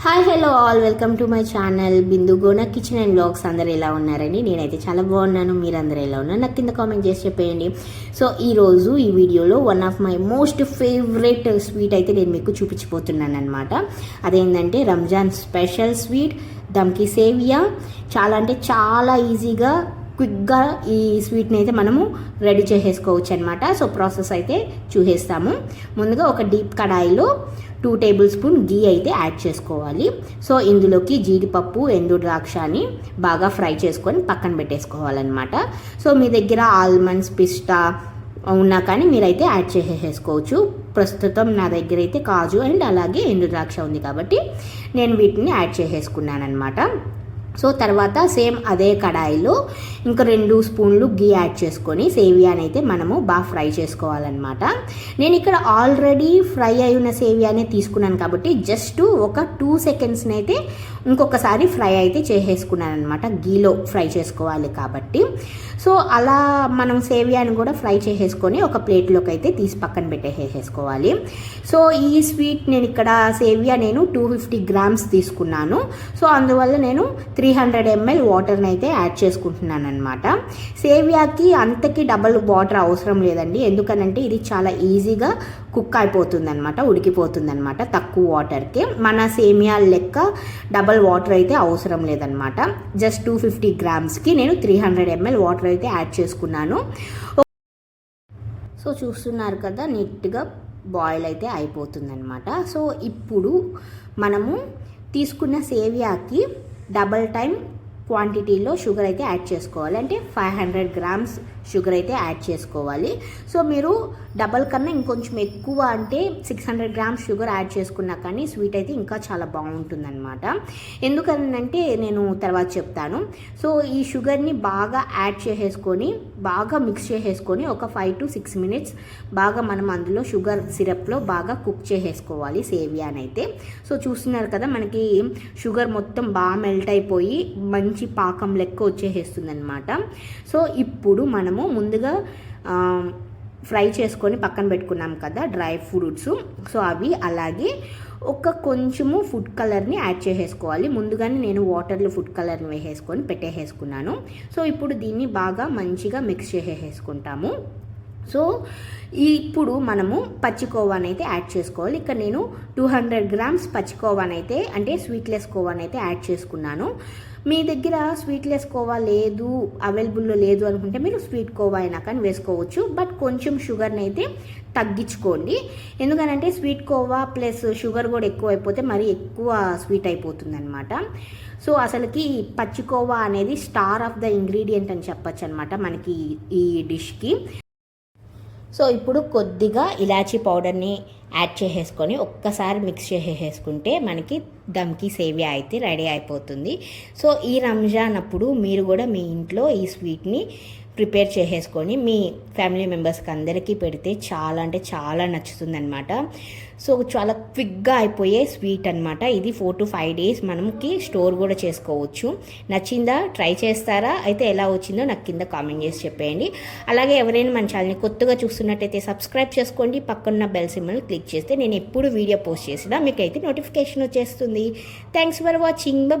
Hi hello all welcome to my channel Bindu Gona kitchen and blogs అందరు ఎలా ఉన్నారని నేనైతే చాలా బాగున్నాను. మీరు అందరు ఎలా ఉన్నారు? నాకు కింద కామెంట్ చేసి చెప్పేయండి. సో ఈరోజు ఈ వీడియోలో one of my most favourite sweet అయితే నేను మీకు చూపించిపోతున్నాను అనమాట అదేంటంటే రంజాన్ స్పెషల్ స్వీట్ దమ్కి సేవియా చాలా అంటే చాలా ఈజీగా క్విక్గా ఈ స్వీట్ని అయితే మనము రెడీ చేసేసుకోవచ్చు అనమాట సో ప్రాసెస్ అయితే చూసేస్తాము. ముందుగా ఒక డీప్ కడాయిలో టూ టేబుల్ స్పూన్ గీ అయితే యాడ్ చేసుకోవాలి. సో ఇందులోకి జీడిపప్పు ఎండు ద్రాక్షని బాగా ఫ్రై చేసుకొని పక్కన పెట్టేసుకోవాలన్నమాట. సో మీ దగ్గర ఆల్మండ్స్ పిస్తా ఉన్నా కానీ మీరైతే యాడ్ చేసేసుకోవచ్చు. ప్రస్తుతం నా దగ్గర అయితే కాజు అండ్ అలాగే ఎండు ద్రాక్ష ఉంది కాబట్టి నేను వీటిని యాడ్ చేసేసుకున్నాను అనమాట సో తర్వాత సేమ్ అదే కడాయిలో ఇంకా రెండు స్పూన్లు గీ యాడ్ చేసుకొని సేవియాని అయితే మనము బాగా ఫ్రై చేసుకోవాలన్నమాట. నేను ఇక్కడ ఆల్రెడీ ఫ్రై అయి ఉన్న సేవియానే తీసుకున్నాను కాబట్టి జస్ట్ ఒక టూ సెకండ్స్ని అయితే ఇంకొకసారి ఫ్రై అయితే చేసేసుకున్నాను అనమాట గీలో ఫ్రై చేసుకోవాలి కాబట్టి. సో అలా మనం సేవియాని కూడా ఫ్రై చేసేసుకొని ఒక ప్లేట్లోకి అయితే తీసి పక్కన పెట్టేసేసుకోవాలి. సో ఈ స్వీట్ నేను ఇక్కడ సేవియా నేను టూ ఫిఫ్టీ గ్రామ్స్ తీసుకున్నాను. సో అందువల్ల నేను త్రీ హండ్రెడ్ ఎంఎల్ వాటర్ని అయితే యాడ్ చేసుకుంటున్నాను అనమాట సేవియాకి అంతకి డబల్ వాటర్ అవసరం లేదండి. ఎందుకనంటే ఇది చాలా ఈజీగా కుక్ అయిపోతుంది అనమాట ఉడికిపోతుంది అనమాట తక్కువ వాటర్కి. మన సేమియా లెక్క డబల్ వాటర్ అయితే అవసరం లేదనమాట జస్ట్ టూ ఫిఫ్టీ గ్రామ్స్కి నేను త్రీ హండ్రెడ్ ఎంఎల్ వాటర్ అయితే యాడ్ చేసుకున్నాను. సో చూస్తున్నారు కదా నీట్గా బాయిల్ అయితే అయిపోతుందన్నమాట. సో ఇప్పుడు మనము తీసుకున్న సేవియాకి డబల్ టైం క్వాంటిటీలో షుగర్ అయితే యాడ్ చేసుకోవాలి. అంటే ఫైవ్ హండ్రెడ్ గ్రామ్స్ షుగర్ అయితే యాడ్ చేసుకోవాలి. సో మీరు డబల్ కన్నా ఇంకొంచెం ఎక్కువ అంటే six hundred grams sugar add చేసుకున్నా కానీ స్వీట్ అయితే ఇంకా చాలా బాగుంటుందన్నమాట. ఎందుకనంటే నేను తర్వాత చెప్తాను. సో ఈ షుగర్ని బాగా యాడ్ చేసేసుకొని బాగా మిక్స్ చేసేసుకొని ఒక ఫైవ్ టు సిక్స్ మినిట్స్ బాగా మనం అందులో షుగర్ సిరప్లో బాగా కుక్ చేసేసుకోవాలి సేవియానైతే. సో చూస్తున్నారు కదా మనకి షుగర్ మొత్తం బాగా మెల్ట్ అయిపోయి మంచి పాకం లెక్క వచ్చేసేస్తుంది అనమాట సో ఇప్పుడు మనం మనము ముందుగా ఫ్రై చేసుకొని పక్కన పెట్టుకున్నాం కదా డ్రై ఫ్రూట్స్. సో అవి అలాగే ఒక కొంచెము ఫుడ్ కలర్ని యాడ్ చేసేసుకోవాలి. ముందుగానే నేను వాటర్లో ఫుడ్ కలర్ని వేసేసుకొని పెట్టేసేసుకున్నాను. సో ఇప్పుడు దీన్ని బాగా మంచిగా మిక్స్ చేసేసుకుంటాము. సో ఇప్పుడు మనము పచ్చికోవాని అయితే యాడ్ చేసుకోవాలి. ఇక్కడ నేను టూ హండ్రెడ్ గ్రామ్స్ పచ్చికోవాని అయితే అంటే స్వీట్లెస్ కోవాని అయితే యాడ్ చేసుకున్నాను. మీ దగ్గర స్వీట్లెస్ కోవా లేదు అవైలబుల్లో లేదు అనుకుంటే మీరు స్వీట్ కోవా అయినా కానీ వేసుకోవచ్చు. బట్ కొంచెం షుగర్ని అయితే తగ్గించుకోండి. ఎందుకనంటే స్వీట్ కోవా ప్లస్ షుగర్ కూడా ఎక్కువ అయిపోతే మరీ ఎక్కువ స్వీట్ అయిపోతుంది అనమాట సో అసలుకి పచ్చికోవా అనేది స్టార్ ఆఫ్ ద ఇంగ్రీడియంట్ అని చెప్పొచ్చు అనమాట మనకి ఈ డిష్కి సో ఇప్పుడు కొద్దిగా ఇలాచీ పౌడర్ని యాడ్ చేసేసుకొని ఒక్కసారి మిక్స్ చేసేసుకుంటే మనకి దమ్కి సేవియా అయితే రెడీ అయిపోతుంది. సో ఈ రంజాన్ అప్పుడు మీరు కూడా మీ ఇంట్లో ఈ స్వీట్ని ప్రిపేర్ చేసేసుకొని మీ ఫ్యామిలీ మెంబర్స్కి అందరికీ పెడితే చాలా అంటే చాలా నచ్చుతుందన్నమాట. సో చాలా క్విక్గా అయిపోయే స్వీట్ అనమాట ఇది ఫోర్ టు ఫైవ్ డేస్ మనకి స్టోర్ కూడా చేసుకోవచ్చు. నచ్చిందా? ట్రై చేస్తారా? అయితే ఎలా వచ్చిందో నాకు కింద కామెంట్ చేసి చెప్పేయండి. అలాగే ఎవరైనా మన ఛానల్ని కొత్తగా చూస్తున్నట్టయితే సబ్స్క్రైబ్ చేసుకోండి. పక్కన్న బెల్ సిమ్మల్ క్లిక్ చేస్తే నేను ఎప్పుడు వీడియో పోస్ట్ చేసినా మీకైతే నోటిఫికేషన్ వచ్చేస్తుంది. Thanks for watching. బాయ్